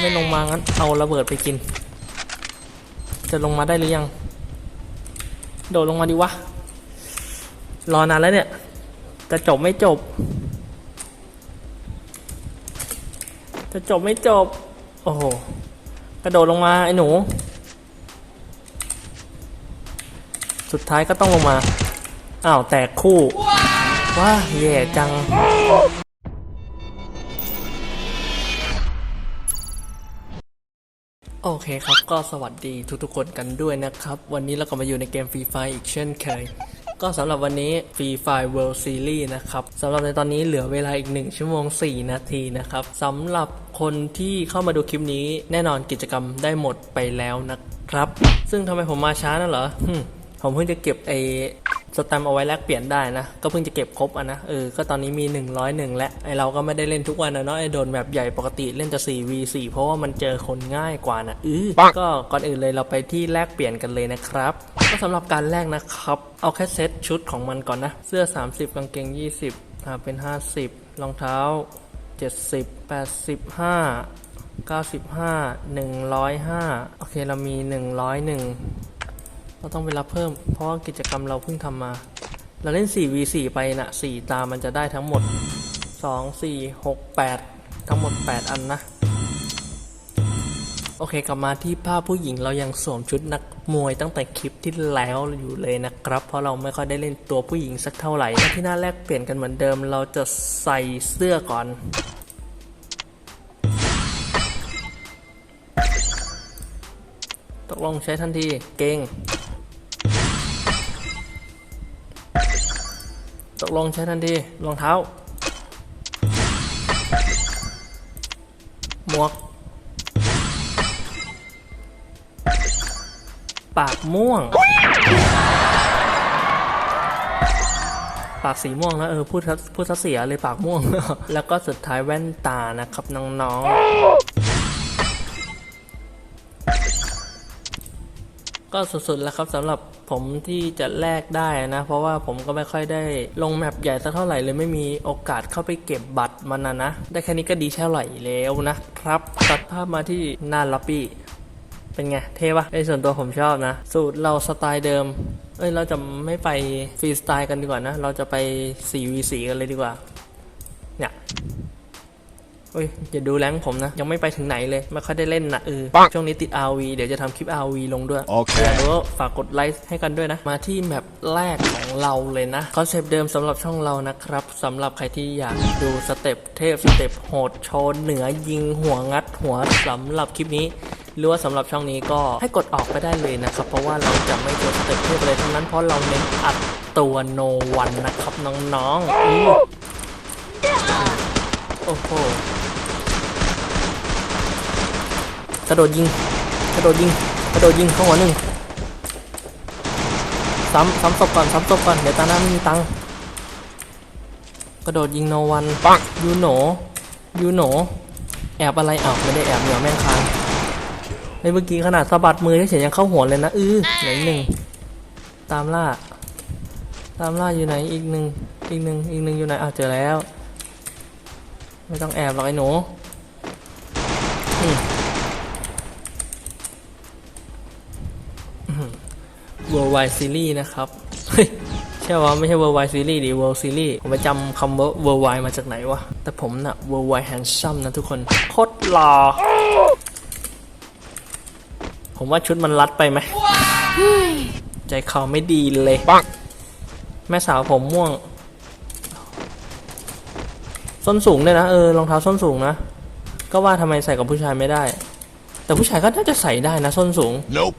ไม่ลงมางั้นเอาระเบิดไปกิน จะลงมาได้หรือยัง โดดลงมาดิวะ รอนานแล้วเนี่ย จะจบไม่จบ จะจบไม่จบ โอ้โห กระโดดลงมาไอ้หนู สุดท้ายก็ต้องลงมา อ้าวแตกคู่ ว้าแย่จัง โอเคครับก็สวัสดีทุกๆคนกันด้วยนะครับ วันนี้เราก็มาอยู่ในเกมฟรีไฟอีกเช่นเคย ก็สำหรับวันนี้ฟรีไฟ World Series นะครับสำหรับในตอนนี้เหลือเวลาอีก 1 ชั่วโมง 4 นาทีนะครับสำหรับคนที่เข้ามาดูคลิปนี้แน่นอนกิจกรรมได้หมดไปแล้วนะครับ ซึ่งทำไมผมมาช้าน่ะเหรอผมเพิ่งจะเก็บไอ สแตมป์เอาไว้แลกเปลี่ยนได้นะ ก็เพิ่งจะเก็บครบอะนะเออก็ตอนนี้มี 101 และไอเราก็ไม่ได้เล่นทุกวันนะเนาะไอโดนแบบใหญ่ปกติเล่นจะ 4v4 เพราะว่ามันเจอคนง่ายกว่านะอือก็ก่อนอื่นเลยเราไปที่แลกเปลี่ยนกันเลยนะครับก็สำหรับการแลกนะครับ เอาแค่เซตชุดของมันก่อนนะ เสื้อ 30 กางเกง 20อ่าเป็น 50รองเท้า 70 85 95 105 โอเคเรามี 101 เราต้องไปรับเพิ่ม เพราะว่ากิจกรรมเราเพิ่งทำมา เราเล่น 4v4 ไปนะ4ตามันจะได้ทั้งหมด 2 4 6 8 ทั้งหมด 8 อันนะ โอเคกลับมาที่ภาพผู้หญิงเรายังสวมชุดนักมวยตั้งแต่คลิปที่แล้วอยู่เลยนะครับ เพราะเราไม่ค่อยได้เล่นตัวผู้หญิงสักเท่าไหร่ที่หน้าแรกเปลี่ยนกันเหมือนเดิม เราจะใส่เสื้อก่อนตกลงใช้ทันที เก่ง ตกลงใช้ทันทีรองเท้า หมวก ปากม่วง ปากสีม่วงนะเออพูดพูดซะเสียเลยปากม่วง แล้วก็สุดท้ายแว่นตานะครับน้องๆ ก็สุดๆแล้วครับสำหรับผมที่จะแลกได้นะ เพราะว่าผมก็ไม่ค่อยได้ลงแมปใหญ่สักเท่าไหร่เลยไม่มีโอกาสเข้าไปเก็บบัตรมันนะนะ ได้แค่นี้ก็ดีเท่าไหร่แล้วนะครับ ตัดภาพมาที่หน้าล็อบบี้เป็นไง เท่ปะไอ้ส่วนตัวผมชอบนะ สูตรเราสไตล์เดิม เอ้ยเราจะไม่ไปฟรีสไตล์กันดีกว่านะ เราจะไป 4v4 กันเลยดีกว่า เฮ้ยอย่าดูแรงค์ผมนะ ยังไม่ไปถึงไหนเลยไม่ค่อยได้เล่นนะเออปังช่วงนี้ติด RV เดี๋ยวจะทำคลิป RV ลงด้วยโอเคอยากรู้ว่าฝากกดไลค์ให้กันด้วยนะ มาที่แมปแรกของเราเลยนะคอนเซปต์เดิมสำหรับช่องเรานะครับสำหรับใครที่อยากดูสเต็ปเทพสเต็ปโหดโชว์เหนือยิงหัวงัดหัวสำหรับคลิปนี้หรือว่าสำหรับช่องนี้ก็ให้กดออกไปได้เลยนะครับ เพราะว่าเราจะไม่โชว์สเต็ปเทพอะไรทั้งนั้นเพราะเราเน้นอัดตัวโนวันนะครับน้องๆอู้โอ้โห กระโดดยิง กระโดดยิง กระโดดยิงเข้าหัวหนึ่งซ้ำซ้ำศพก่อนซ้ำศพก่อน เดี๋ยวตาหน้าไม่มีตังค์กระโดดยิงโนวันปังยูโหนยูโหนแอบอะไรอ้าวไม่ได้แอบเหนียวแม่งคางในเมื่อกี้ขนาดสะบัดมือเฉยๆยังเข้าหัวเลยนะอื้อไหนอีกหนึ่งตามล่า ตามล่าอยู่ไหนอีกหนึ่งอีกหนึ่งอีกหนึ่งอยู่ไหนอ้าวเจอแล้ว ไม่ต้องแอบหรอกไอ้หนูอืม Worldwide Series นะครับเฮ้ยใช่ว่าไม่ใช่ Worldwide Series ดิ World Series ผมไปจำคำว่า Worldwide มาจากไหนวะ แต่ผมน่ะ Worldwide Handsome นะทุกคน โคตรหล่อ ผมว่าชุดมันรัดไปไหม ใจคอไม่ดีเลย แม่สาวผมม่วง ส้นสูงด้วยนะ เออ รองเท้าส้นสูงนะ ก็ว่าทำไมใส่กับผู้ชายไม่ได้ แต่ผู้ชายก็น่าจะใส่ได้นะ ส้นสูง Nope.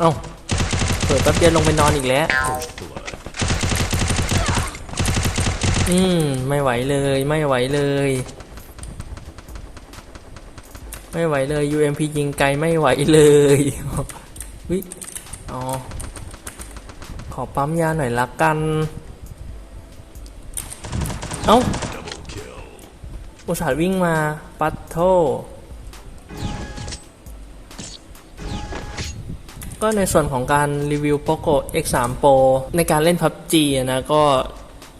เอ้าเปิดแป๊บเดียวลงไปนอนอีกแล้ว อืม ไม่ไหวเลย ไม่ไหวเลย ไม่ไหวเลย UMP ยิงไกลไม่ไหวเลยวิอ๋อ ขอปั๊มยาหน่อยละกัน เอ้าอุตส่าห์วิ่งมา ปัดโท ก็ในส่วนของการรีวิว POCO X3 Pro ในการเล่น PUBG นะก็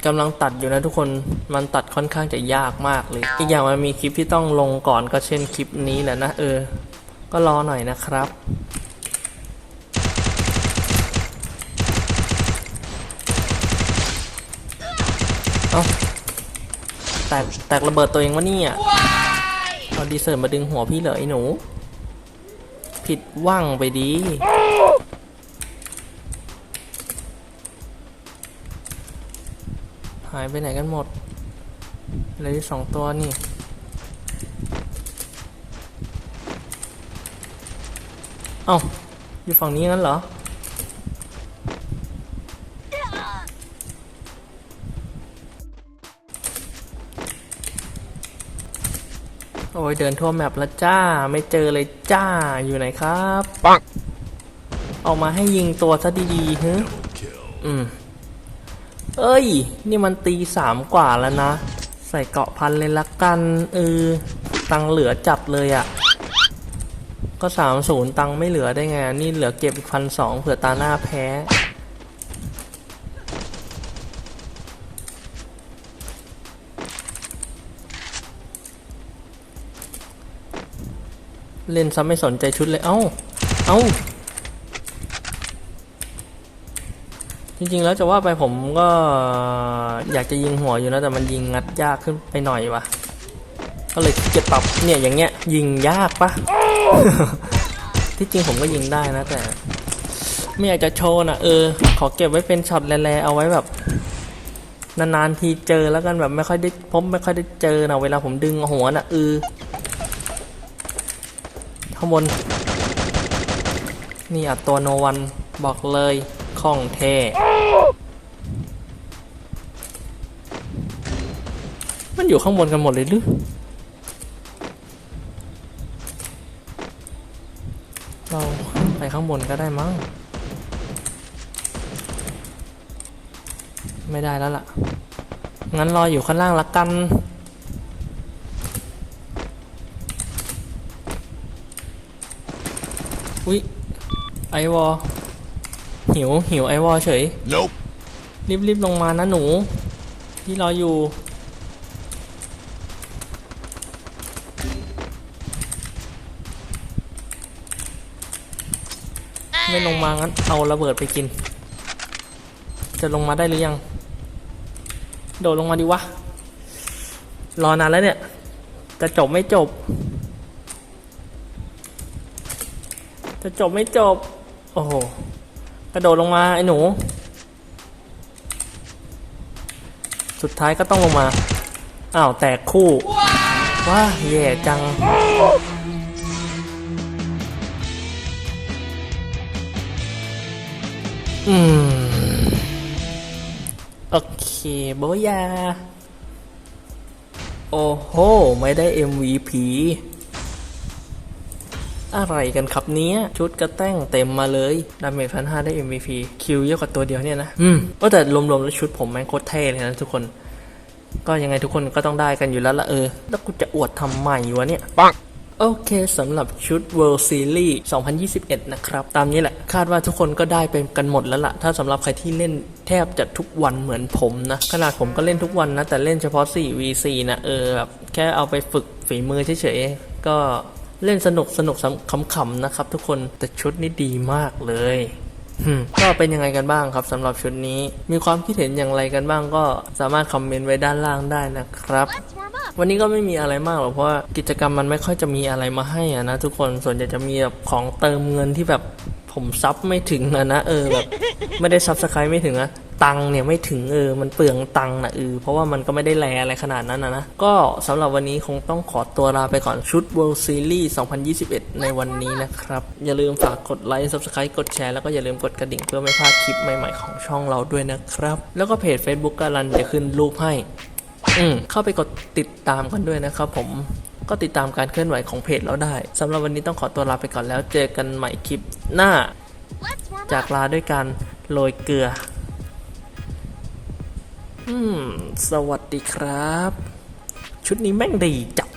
กำลังตัดอยู่นะทุกคนมันตัดค่อนข้างจะยากมากเลย อีกอย่างมันมีคลิปที่ต้องลงก่อนก็เช่นคลิปนี้แหละนะเออ ก็รอหน่อยนะครับเอาแตกแตกระเบิดตัวเองวะเนี่ยเอาดีเซอร์มาดึงหัวพี่เหรอไอ้หนู ผิดว่างไปดีายไปไหนกันหมดเหลยสองตัวนี่เอ้าอยู่ฝั่งนี้งั้นเหรอ โอ้ยเดินทั่วแมปแล้วจ้า ไม่เจอเลยจ้า อยู่ไหนครับ ปังออกมาให้ยิงตัวซะดีๆฮึอืม เอ้ย นี่มันตีสามกว่าแล้วนะ ใส่เกาะพันเลยละกันเออตังเหลือจัดเลยอะ่ะ ก็สามศูนย์ตังไม่เหลือได้ไง นี่เหลือเก็บอีกพันสองเผื่อตาหน้าแพ้เล่นซ้ำไม่สนใจชุดเลย เอ้า เอ้า จริงๆแล้วจะว่าไปผมก็อยากจะยิงหัวอยู่นะแต่มันยิงงัดยากขึ้นไปหน่อยวะก็เลยเกียจปรับเนี่ยอย่างเงี้ยยิงยากปะที่จริงผมก็ยิงได้นะแต่ ไม่อยากจะโชว์นะเออ ขอเก็บไว้เป็นช็อตแลๆเอาไว้แบบนานๆทีเจอแล้วกันแบบไม่ค่อยได้พบไม่ค่อยได้เจอนะเวลาผมดึงหัวนะเออข้างบนนี่อัดตัวโนวันบอกเลย ของแท้มันอยู่ข้างบนกันหมดเลยหรือเราขึ้นไปข้างบนก็ได้มั้ง ไม่ได้แล้วล่ะ งั้นรออยู่ข้างล่างละกัน อุ๊ย ไอวอ หิวหิวไอวอเฉย Nope. รีบรีบลงมานะหนูพี่รออยู่ ไม่ลงมางั้นเอาระเบิดไปกิน จะลงมาได้หรือยัง โดดลงมาดิวะ รอนานแล้วเนี่ย จะจบไม่จบ จะจบไม่จบ โอ้โห กระโดดลงมาไอ้หนู สุดท้ายก็ต้องลงมา อ้าวแตกคู่ ว้าแย่จัง อืม โอเคโบยา โอ้โห ไม่ได้ MVP อะไรกันครับเนี้ย ชุดกระแต้งเต็มมาเลยดาเมจพันห้าได้ MVP คิวเยอะกว่าตัวเดียวเนี่ยนะ อืมก็แต่รวมๆแล้วชุดผมแม่งโคตรเท่เลยนะทุกคน ก็ยังไงทุกคนก็ต้องได้กันอยู่แล้วละเออ แล้วกูจะอวดทำไมวะเนี่ยปังโอเคสำหรับชุด World Series 2021 นะครับ ตามนี้แหละ คาดว่าทุกคนก็ได้ไปกันหมดแล้วล่ะ ถ้าสำหรับใครที่เล่นแทบจะทุกวันเหมือนผมนะ ขนาดผมก็เล่นทุกวันนะ แต่เล่นเฉพาะ 4v4 นะ เออแบบแค่เอาไปฝึกฝีมือเฉยๆ ก็ เล่นสนุกสนุกขำๆนะครับทุกคนแต่ชุดนี้ดีมากเลยก็เป็นยังไงกันบ้างครับสำหรับชุดนี้ มีความคิดเห็นอย่างไรกันบ้างก็สามารถคอมเมนต์ไว้ด้านล่างได้นะครับ วันนี้ก็ไม่มีอะไรมากหรอกเพราะว่ากิจกรรมมันไม่ค่อยจะมีอะไรมาให้อะนะทุกคนส่วนใหญ่จะมีแบบของเติมเงินที่แบบผมซับไม่ถึงอะนะเออแบบไม่ได้ซับสไครต์ไม่ถึงอะ ตังเนี่ยไม่ถึงเออมันเปลืองตังนะเออเพราะว่ามันก็ไม่ได้แลอะไรขนาดนั้นนะนะก็สำหรับวันนี้คงต้องขอตัวลาไปก่อนชุด World Series 2021 ในวันนี้นะครับ อย่าลืมฝากกดไลค์ Subscribe กดแชร์แล้วก็อย่าลืมกดกระดิ่งเพื่อไม่พลาดคลิปใหม่ๆของช่องเราด้วยนะครับ แล้วก็เพจ Facebook การันจะขึ้นรูปให้อืมเข้าไปกดติดตามกันด้วยนะครับผมก็ติดตามการเคลื่อนไหวของเพจเราได้สำหรับวันนี้ต้องขอตัวลาไปก่อนแล้วเจอกันใหม่คลิปหน้าจากลาด้วยการโรยเกลือ สวัสดีครับ ชุดนี้แม่งดีจับ